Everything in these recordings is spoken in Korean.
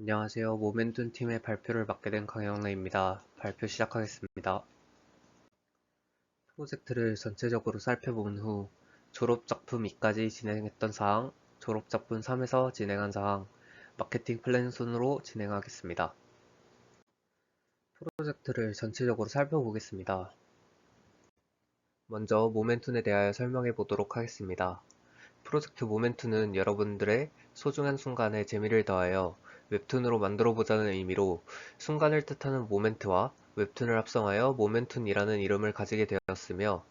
안녕하세요. 모멘tum 팀의 발표를 맡게 된 강영래입니다. 발표 시작하겠습니다. 프로젝트를 전체적으로 살펴본 후 졸업작품 2까지 진행했던 사항, 졸업작품 3에서 진행한 사항, 마케팅 플랜 순으로 진행하겠습니다. 프로젝트를 전체적으로 살펴보겠습니다. 먼저 모멘툰에 대하여 설명해 보도록 하겠습니다. 프로젝트 모멘툰은 여러분들의 소중한 순간에 재미를 더하여 웹툰으로 만들어보자는 의미로 순간을 뜻하는 모멘트와 웹툰을 합성하여 모멘툰이라는 이름을 가지게 되었으며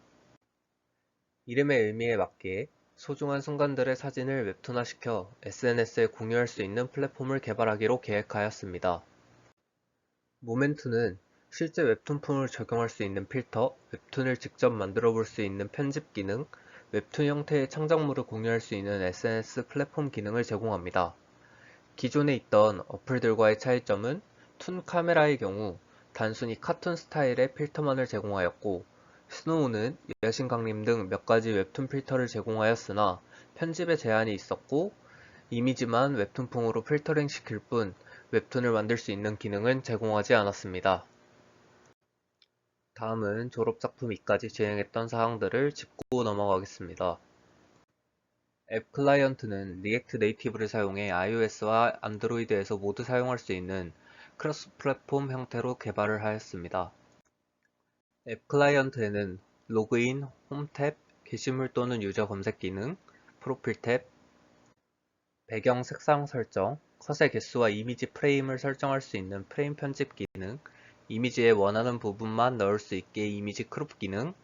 이름의 의미에 맞게 소중한 순간들의 사진을 웹툰화시켜 SNS에 공유할 수 있는 플랫폼을 개발하기로 계획하였습니다. 모멘툰은 실제 웹툰풍을 적용할 수 있는 필터, 웹툰을 직접 만들어 볼 수 있는 편집 기능, 웹툰 형태의 창작물을 공유할 수 있는 SNS 플랫폼 기능을 제공합니다. 기존에 있던 어플들과의 차이점은 툰 카메라의 경우 단순히 카툰 스타일의 필터만을 제공하였고 스노우는 여신 강림 등 몇 가지 웹툰 필터를 제공하였으나 편집에 제한이 있었고 이미지만 웹툰풍으로 필터링 시킬 뿐 웹툰을 만들 수 있는 기능은 제공하지 않았습니다. 다음은 졸업작품 2까지 진행했던 사항들을 짚고 넘어가겠습니다. 앱 클라이언트는 리액트 네이티브를 사용해 iOS와 안드로이드에서 모두 사용할 수 있는 크로스 플랫폼 형태로 개발을 하였습니다. 앱 클라이언트에는 로그인, 홈 탭, 게시물 또는 유저 검색 기능, 프로필 탭, 배경 색상 설정, 컷의 개수와 이미지 프레임을 설정할 수 있는 프레임 편집 기능, 이미지에 원하는 부분만 넣을 수 있게 이미지 크롭 기능,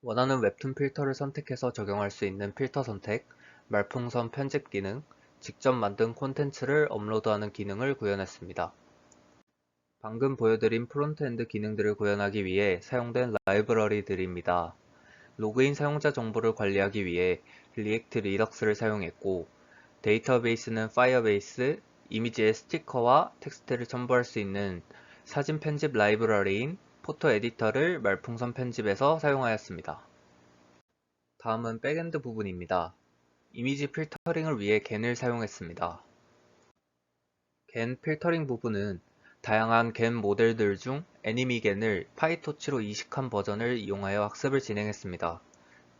원하는 웹툰 필터를 선택해서 적용할 수 있는 필터 선택, 말풍선 편집 기능, 직접 만든 콘텐츠를 업로드하는 기능을 구현했습니다. 방금 보여드린 프론트엔드 기능들을 구현하기 위해 사용된 라이브러리들입니다. 로그인 사용자 정보를 관리하기 위해 리액트 리덕스를 사용했고 데이터베이스는 파이어베이스, 이미지에 스티커와 텍스트를 첨부할 수 있는 사진 편집 라이브러리인 포토 에디터를 말풍선 편집에서 사용하였습니다. 다음은 백엔드 부분입니다. 이미지 필터링을 위해 겐을 사용했습니다. 겐 필터링 부분은 다양한 겐 모델들 중 애니미겐을 파이토치로 이식한 버전을 이용하여 학습을 진행했습니다.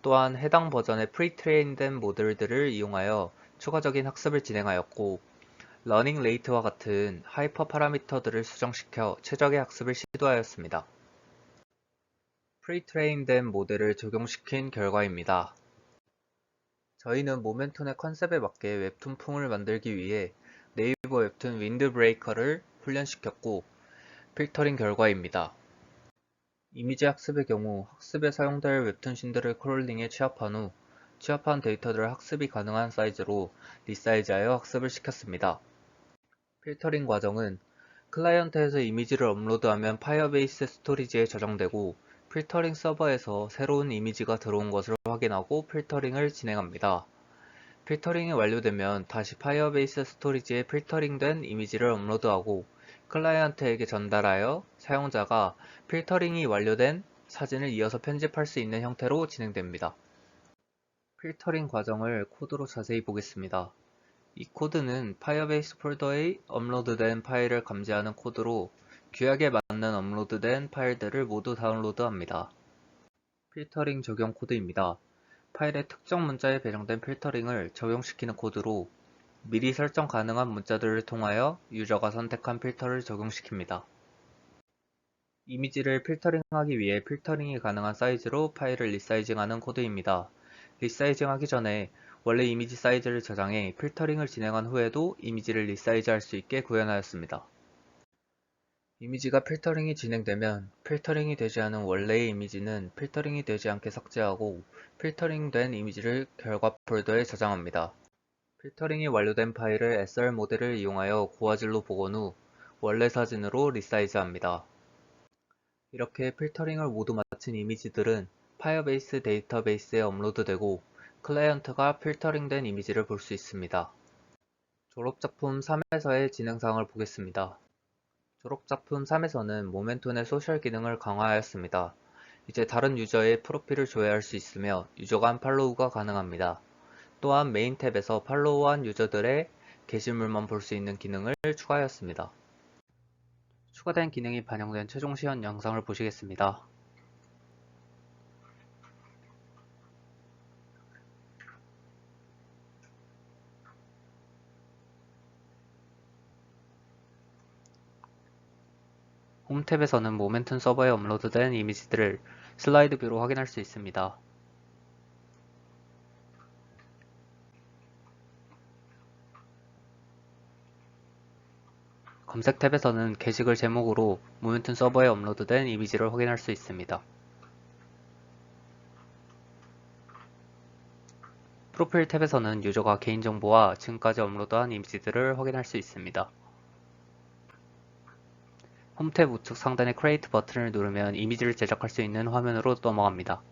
또한 해당 버전의 프리트레인된 모델들을 이용하여 추가적인 학습을 진행하였고 러닝 레이트와 같은 하이퍼 파라미터들을 수정시켜 최적의 학습을 시도하였습니다. 프리트레인된 모델을 적용시킨 결과입니다. 저희는 모멘톤의 컨셉에 맞게 웹툰풍을 만들기 위해 네이버 웹툰 윈드브레이커를 훈련시켰고 필터링 결과입니다. 이미지 학습의 경우 학습에 사용될 웹툰 신들을 크롤링에 취합한 후 취합한 데이터들을 학습이 가능한 사이즈로 리사이즈하여 학습을 시켰습니다. 필터링 과정은 클라이언트에서 이미지를 업로드하면 파이어베이스 스토리지에 저장되고 필터링 서버에서 새로운 이미지가 들어온 것을 확인하고 필터링을 진행합니다. 필터링이 완료되면 다시 파이어베이스 스토리지에 필터링된 이미지를 업로드하고 클라이언트에게 전달하여 사용자가 필터링이 완료된 사진을 이어서 편집할 수 있는 형태로 진행됩니다. 필터링 과정을 코드로 자세히 보겠습니다. 이 코드는 파이어베이스 폴더에 업로드된 파일을 감지하는 코드로 규약에 맞는 업로드된 파일들을 모두 다운로드합니다. 필터링 적용 코드입니다. 파일의 특정 문자에 배정된 필터링을 적용시키는 코드로 미리 설정 가능한 문자들을 통하여 유저가 선택한 필터를 적용시킵니다. 이미지를 필터링하기 위해 필터링이 가능한 사이즈로 파일을 리사이징하는 코드입니다. 리사이징하기 전에 원래 이미지 사이즈를 저장해 필터링을 진행한 후에도 이미지를 리사이즈할 수 있게 구현하였습니다. 이미지가 필터링이 진행되면 필터링이 되지 않은 원래의 이미지는 필터링이 되지 않게 삭제하고 필터링된 이미지를 결과 폴더에 저장합니다. 필터링이 완료된 파일을 SR 모델을 이용하여 고화질로 복원 후 원래 사진으로 리사이즈합니다. 이렇게 필터링을 모두 마친 이미지들은 파이어베이스 데이터베이스에 업로드되고 클라이언트가 필터링된 이미지를 볼 수 있습니다. 졸업작품 3에서의 진행사항을 보겠습니다. 졸업작품 3에서는 모멘톤의 소셜 기능을 강화하였습니다. 이제 다른 유저의 프로필을 조회할 수 있으며 유저 간 팔로우가 가능합니다. 또한 메인 탭에서 팔로우한 유저들의 게시물만 볼 수 있는 기능을 추가하였습니다. 추가된 기능이 반영된 최종 시연 영상을 보시겠습니다. 홈 탭에서는 모멘tum 서버에 업로드된 이미지들을 슬라이드 뷰로 확인할 수 있습니다. 검색 탭에서는 게시글 제목으로 모멘tum 서버에 업로드된 이미지를 확인할 수 있습니다. 프로필 탭에서는 유저가 개인정보와 지금까지 업로드한 이미지들을 확인할 수 있습니다. 홈탭 우측 상단의 크리에이트 버튼을 누르면 이미지를 제작할 수 있는 화면으로 넘어갑니다.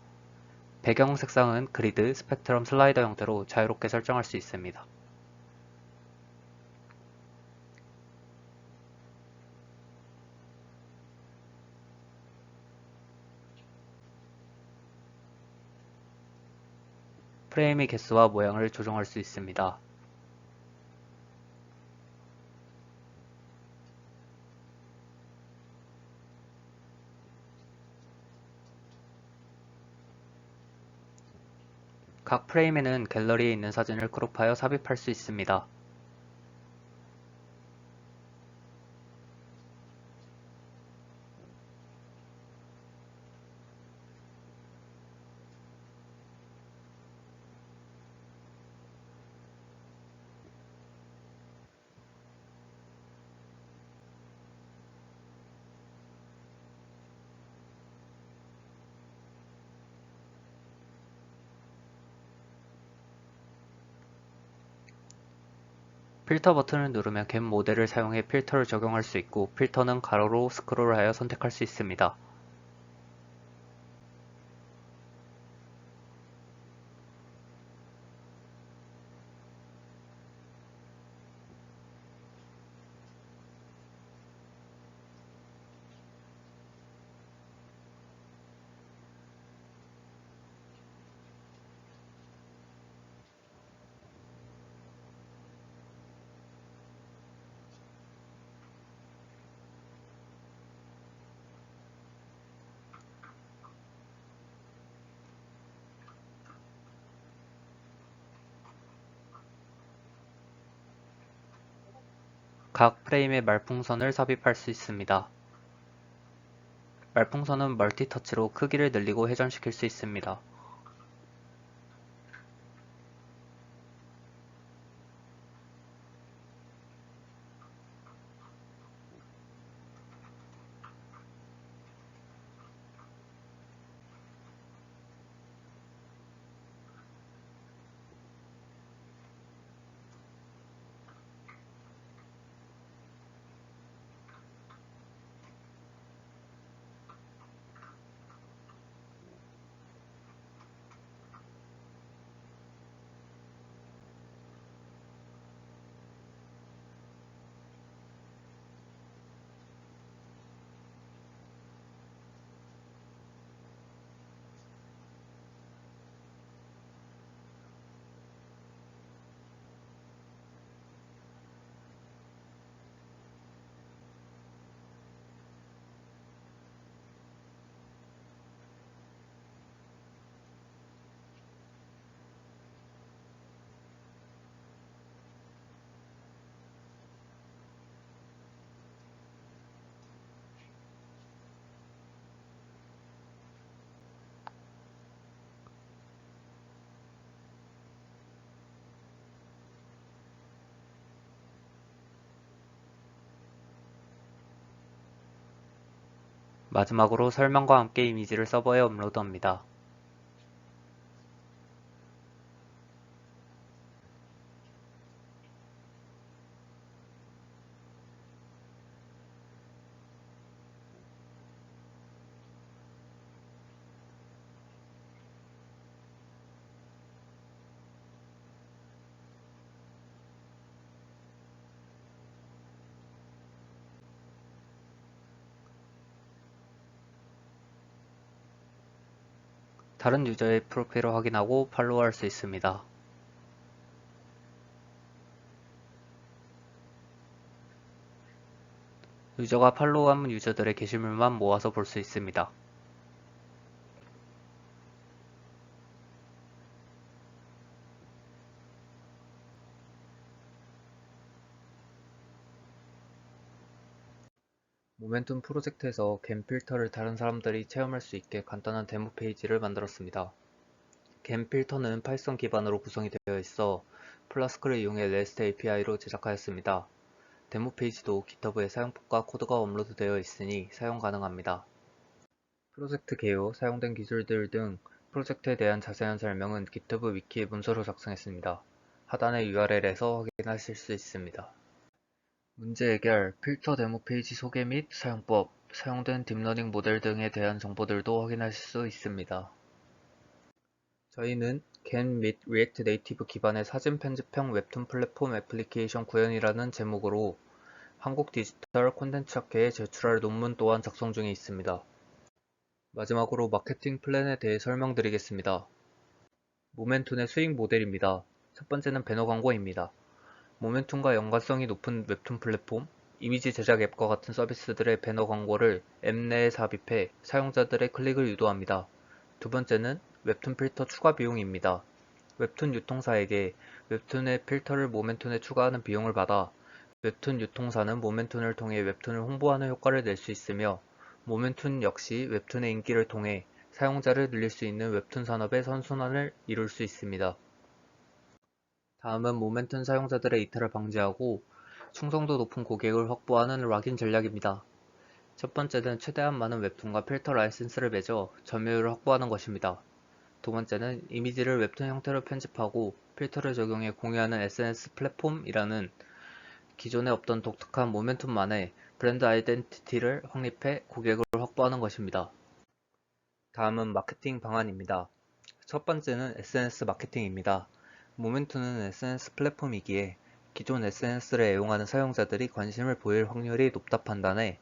배경 색상은 그리드, 스펙트럼 슬라이더 형태로 자유롭게 설정할 수 있습니다. 프레임의 개수와 모양을 조정할 수 있습니다. 각 프레임에는 갤러리에 있는 사진을 크롭하여 삽입할 수 있습니다. 필터 버튼을 누르면 겐 모델을 사용해 필터를 적용할 수 있고 필터는 가로로 스크롤하여 선택할 수 있습니다. 각 프레임에 말풍선을 삽입할 수 있습니다. 말풍선은 멀티터치로 크기를 늘리고 회전시킬 수 있습니다. 마지막으로 설명과 함께 이미지를 서버에 업로드합니다. 다른 유저의 프로필을 확인하고 팔로우할 수 있습니다. 유저가 팔로우한 유저들의 게시물만 모아서 볼 수 있습니다. 모멘tum 프로젝트에서 겜 필터를 다른 사람들이 체험할 수 있게 간단한 데모 페이지를 만들었습니다. 겜 필터는 파이썬 기반으로 구성이 되어 있어 플라스크를 이용해 REST API로 제작하였습니다. 데모 페이지도 GitHub에 사용법과 코드가 업로드되어 있으니 사용 가능합니다. 프로젝트 개요, 사용된 기술들 등 프로젝트에 대한 자세한 설명은 GitHub 위키에 문서로 작성했습니다. 하단의 URL에서 확인하실 수 있습니다. 문제 해결, 필터 데모 페이지 소개 및 사용법, 사용된 딥러닝 모델 등에 대한 정보들도 확인하실 수 있습니다. 저희는 겐 및 리액트 네이티브 기반의 사진 편집형 웹툰 플랫폼 애플리케이션 구현이라는 제목으로 한국 디지털 콘텐츠 학회에 제출할 논문 또한 작성 중에 있습니다. 마지막으로 마케팅 플랜에 대해 설명드리겠습니다. 모멘툰의 수익 모델입니다. 첫 번째는 배너 광고입니다. 모멘툰과 연관성이 높은 웹툰 플랫폼, 이미지 제작 앱과 같은 서비스들의 배너 광고를 앱 내에 삽입해 사용자들의 클릭을 유도합니다. 두 번째는 웹툰 필터 추가 비용입니다. 웹툰 유통사에게 웹툰의 필터를 모멘툰에 추가하는 비용을 받아 웹툰 유통사는 모멘툰을 통해 웹툰을 홍보하는 효과를 낼 수 있으며 모멘툰 역시 웹툰의 인기를 통해 사용자를 늘릴 수 있는 웹툰 산업의 선순환을 이룰 수 있습니다. 다음은 모멘툰 사용자들의 이탈을 방지하고 충성도 높은 고객을 확보하는 락인 전략입니다. 첫 번째는 최대한 많은 웹툰과 필터 라이센스를 맺어 점유율을 확보하는 것입니다. 두 번째는 이미지를 웹툰 형태로 편집하고 필터를 적용해 공유하는 SNS 플랫폼이라는 기존에 없던 독특한 모멘tum만의 브랜드 아이덴티티를 확립해 고객을 확보하는 것입니다. 다음은 마케팅 방안입니다. 첫 번째는 SNS 마케팅입니다. 모멘tum은 SNS 플랫폼이기에 기존 SNS를 애용하는 사용자들이 관심을 보일 확률이 높다 판단해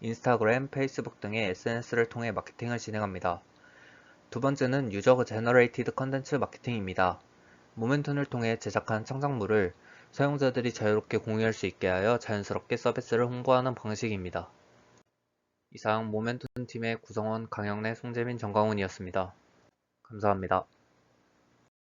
인스타그램, 페이스북 등의 SNS를 통해 마케팅을 진행합니다. 두 번째는 유저 제너레이티드 컨텐츠 마케팅입니다. 모멘tum을 통해 제작한 창작물을 사용자들이 자유롭게 공유할 수 있게 하여 자연스럽게 서비스를 홍보하는 방식입니다. 이상 모멘tum 팀의 구성원 강영래, 송재민, 정강훈이었습니다. 감사합니다.